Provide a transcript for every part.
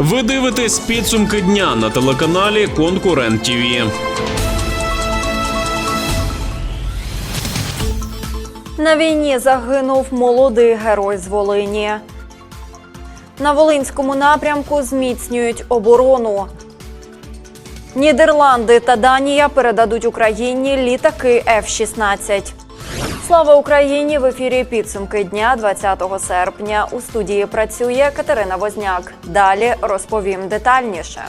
Ви дивитесь підсумки дня на телеканалі Конкурент ТІВІ. На війні загинув молодий герой з Волині. На Волинському напрямку зміцнюють оборону. Нідерланди та Данія передадуть Україні літаки F-16. Слава Україні! В ефірі підсумки дня 20 серпня. У студії працює Катерина Возняк. Далі розповім детальніше.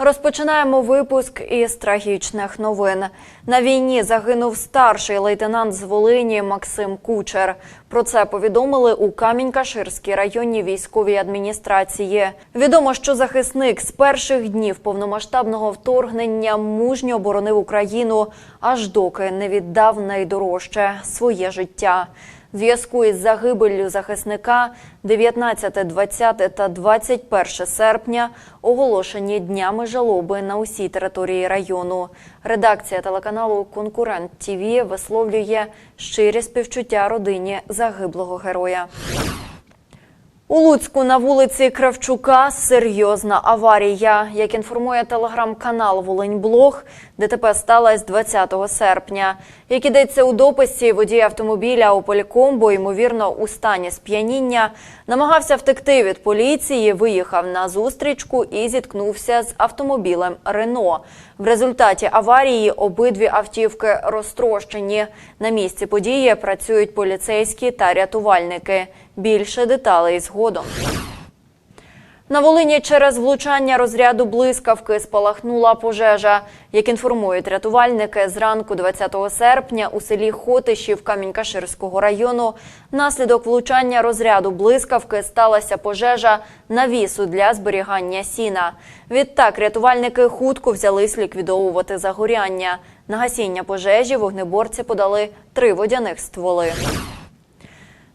Розпочинаємо випуск із трагічних новин. На війні загинув старший лейтенант з Волині Максим Кучер. Про це повідомили у Камінь-Каширській районній військовій адміністрації. Відомо, що захисник з перших днів повномасштабного вторгнення мужньо оборонив Україну, аж доки не віддав найдорожче своє життя. Зв'язку із загибеллю захисника 19, 20 та 21 серпня оголошені днями жалоби на усій території району. Редакція телеканалу Конкурент ТІВІ висловлює щирі співчуття родині загиблого героя. У Луцьку на вулиці Кравчука серйозна аварія. Як інформує телеграм-канал Волиньблог, ДТП сталося 20 серпня. Як ідеться у дописі, водій автомобіля Opel Combo, ймовірно, у стані сп'яніння, намагався втекти від поліції, виїхав на зустрічку і зіткнувся з автомобілем Рено. В результаті аварії обидві автівки розтрощені. На місці події працюють поліцейські та рятувальники. Більше деталей згодом. На Волині через влучання розряду блискавки спалахнула пожежа. Як інформують рятувальники, зранку 20 серпня у селі Хотишів Камінь-Каширського району внаслідок влучання розряду блискавки сталася пожежа навісу для зберігання сіна. Відтак рятувальники хутко взялись ліквідовувати загоряння. На гасіння пожежі вогнеборці подали три водяних стволи.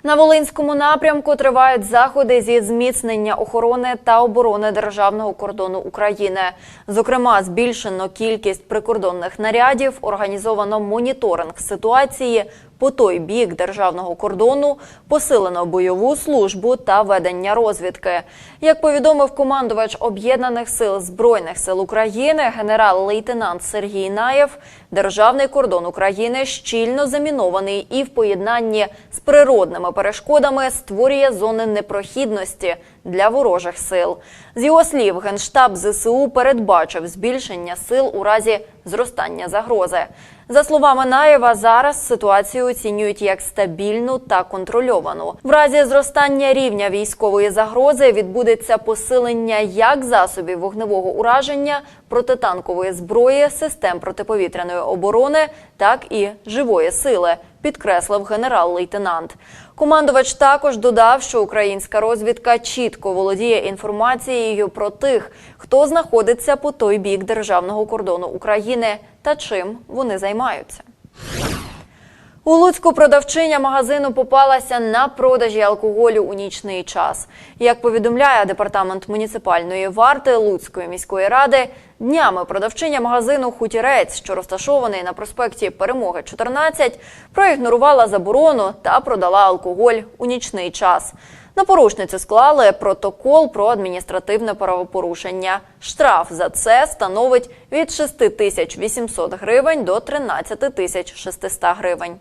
На Волинському напрямку тривають заходи зі зміцнення охорони та оборони державного кордону України. Зокрема, збільшено кількість прикордонних нарядів, організовано моніторинг ситуації по той бік державного кордону, посилено бойову службу та ведення розвідки. Як повідомив командувач об'єднаних сил збройних сил України, генерал-лейтенант Сергій Наєв, державний кордон України щільно замінований і в поєднанні з природними перешкодами створює зони непрохідності для ворожих сил. З його слів, генштаб ЗСУ передбачив збільшення сил у разі зростання загрози. За словами Наєва, зараз ситуацію оцінюють як стабільну та контрольовану. В разі зростання рівня військової загрози відбудеться посилення як засобів вогневого ураження, протитанкової зброї, систем протиповітряної оборони, так і живої сили. Підкреслив генерал-лейтенант. Командувач також додав, що українська розвідка чітко володіє інформацією про тих, хто знаходиться по той бік державного кордону України та чим вони займаються. У Луцьку продавчиня магазину попалася на продажі алкоголю у нічний час. Як повідомляє департамент муніципальної варти Луцької міської ради, днями продавчиня магазину Хутірець, що розташований на проспекті Перемоги 14, проігнорувала заборону та продала алкоголь у нічний час. На порушницю склали протокол про адміністративне правопорушення. Штраф за це становить від 6 тисяч 800 гривень до 13 тисяч 600 гривень.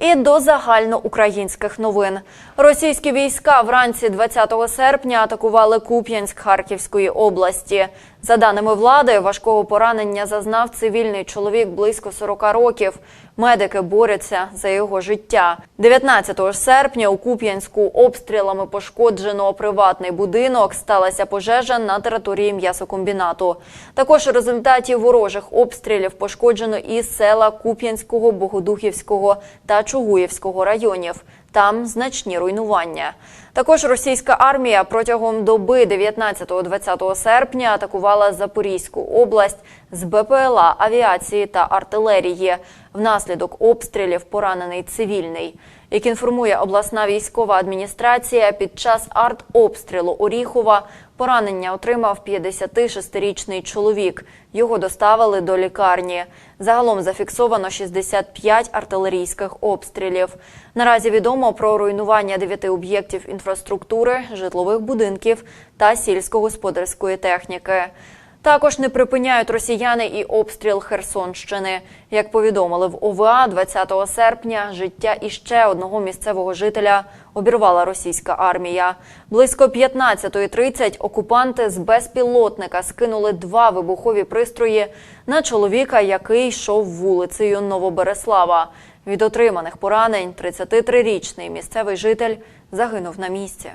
І до загальноукраїнських новин. Російські війська вранці 20 серпня атакували Куп'янськ Харківської області. За даними влади, важкого поранення зазнав цивільний чоловік близько 40 років. Медики борються за його життя. 19 серпня у Куп'янську обстрілами пошкоджено приватний будинок. Сталася пожежа на території м'ясокомбінату. Також у результаті ворожих обстрілів пошкоджено і села Куп'янського, Богодухівського та Чугуївського районів. Там значні руйнування. Також російська армія протягом доби 19-20 серпня атакувала Запорізьку область. з БПЛА, авіації та артилерії. Внаслідок обстрілів поранений цивільний. Як інформує обласна військова адміністрація, під час артобстрілу Оріхова поранення отримав 56-річний чоловік. Його доставили до лікарні. Загалом зафіксовано 65 артилерійських обстрілів. Наразі відомо про руйнування дев'яти об'єктів інфраструктури, житлових будинків та сільськогосподарської техніки. Також не припиняють росіяни і обстріл Херсонщини. Як повідомили в ОВА, 20 серпня життя іще одного місцевого жителя обірвала російська армія. Близько 15.30 окупанти з безпілотника скинули два вибухові пристрої на чоловіка, який йшов вулицею Новобереслава. Від отриманих поранень 33-річний місцевий житель загинув на місці.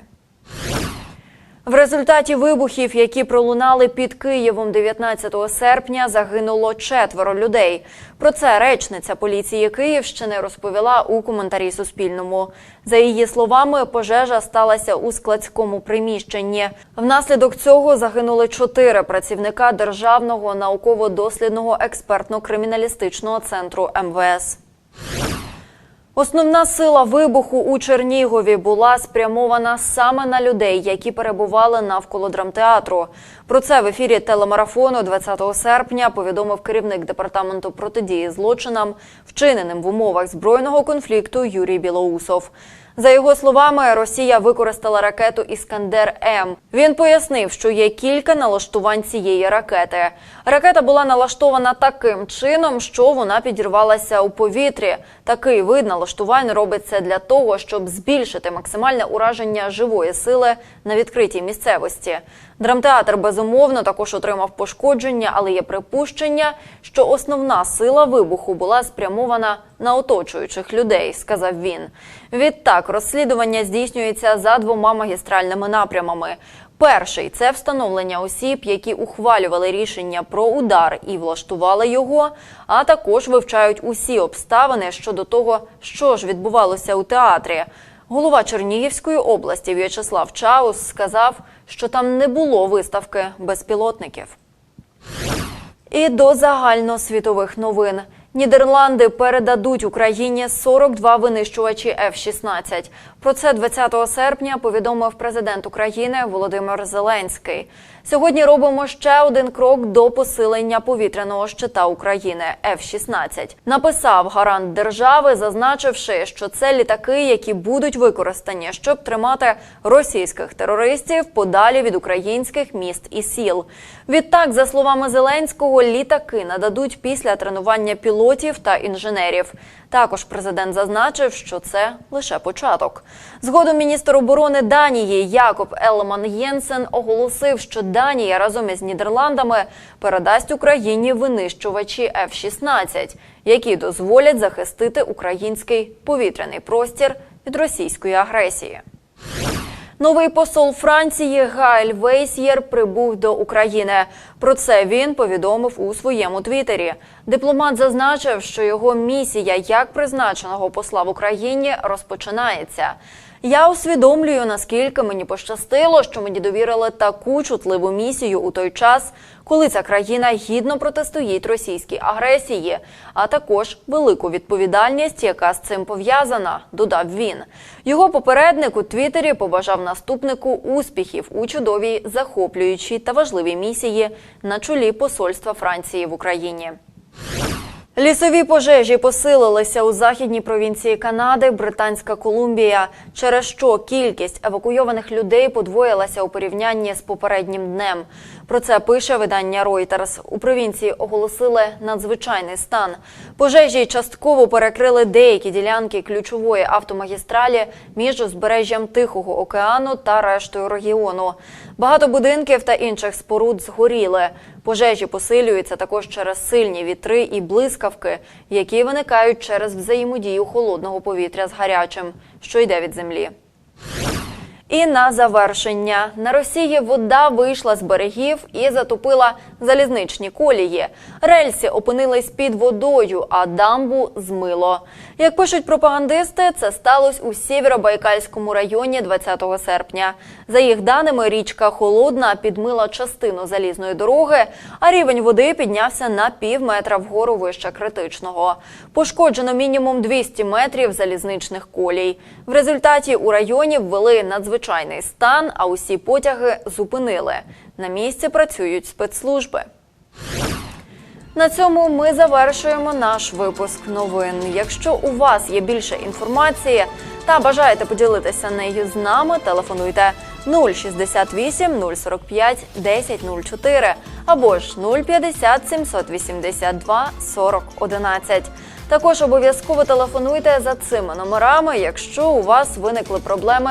В результаті вибухів, які пролунали під Києвом 19 серпня, загинуло четверо людей. Про це речниця поліції Київщини розповіла у коментарі Суспільному. За її словами, пожежа сталася у складському приміщенні. Внаслідок цього загинули чотири працівника Державного науково-дослідного експертно-криміналістичного центру МВС. Основна сила вибуху у Чернігові була спрямована саме на людей, які перебували навколо драмтеатру. Про це в ефірі телемарафону 20 серпня повідомив керівник департаменту протидії злочинам, вчиненим в умовах збройного конфлікту Юрій Білоусов. За його словами, Росія використала ракету Іскандер М. Він пояснив, що є кілька налаштувань цієї ракети. Ракета була налаштована таким чином, що вона підірвалася у повітрі. Такий вид налаштувань робиться для того, щоб збільшити максимальне ураження живої сили на відкритій місцевості. Драмтеатр безумовно також отримав пошкодження, але є припущення, що основна сила вибуху була спрямована на оточуючих людей, сказав він. Відтак розслідування здійснюється за двома магістральними напрямами. Перший це встановлення осіб, які ухвалювали рішення про удар і влаштували його, а також вивчають усі обставини щодо того, що ж відбувалося у театрі. Голова Чернігівської області В'ячеслав Чаус сказав, що там не було виставки безпілотників. І до загальносвітових новин. Нідерланди передадуть Україні 42 винищувачі F-16. Про це 20 серпня повідомив президент України Володимир Зеленський. Сьогодні робимо ще один крок до посилення повітряного щита України F-16. Написав гарант держави, зазначивши, що це літаки, які будуть використані, щоб тримати російських терористів подалі від українських міст і сіл. Відтак, за словами Зеленського, літаки нададуть після тренування пілотів та інженерів. Також президент зазначив, що це лише початок. Згодом міністр оборони Данії Якоб Елман Єнсен оголосив, що Данія разом із Нідерландами передасть Україні винищувачі F-16, які дозволять захистити український повітряний простір від російської агресії. Новий посол Франції Гайль Вейсьєр прибув до України. Про це він повідомив у своєму твіттері. Дипломат зазначив, що його місія як призначеного посла в Україні розпочинається. Я усвідомлюю, наскільки мені пощастило, що мені довірили таку чутливу місію у той час, коли ця країна гідно протистоїть російській агресії, а також велику відповідальність, яка з цим пов'язана, додав він. Його попередник у Твіттері побажав наступнику успіхів у чудовій, захоплюючій та важливій місії на чолі посольства Франції в Україні. Лісові пожежі посилилися у західній провінції Канади, Британська Колумбія, через що кількість евакуйованих людей подвоїлася у порівнянні з попереднім днем. Про це пише видання Reuters. У провінції оголосили надзвичайний стан. Пожежі частково перекрили деякі ділянки ключової автомагістралі між узбережжям Тихого океану та рештою регіону. Багато будинків та інших споруд згоріли. Пожежі посилюються також через сильні вітри і блискавки, які виникають через взаємодію холодного повітря з гарячим, що йде від землі. І на завершення на Росії вода вийшла з берегів і затопила залізничні колії. Рельси опинились під водою, а дамбу змило. Як пишуть пропагандисти, це сталося у Сєвєробайкальському районі 20 серпня. За їх даними, річка Холодна підмила частину залізної дороги, а рівень води піднявся на пів метра вгору вище критичного. Пошкоджено мінімум 200 метрів залізничних колій. В результаті у районі ввели надзвичайний стан, а усі потяги зупинили. На місці працюють спецслужби. На цьому ми завершуємо наш випуск новин. Якщо у вас є більше інформації та бажаєте поділитися нею з нами, телефонуйте 068 045 1004 або ж 050 782 40 11. Також обов'язково телефонуйте за цими номерами, якщо у вас виникли проблеми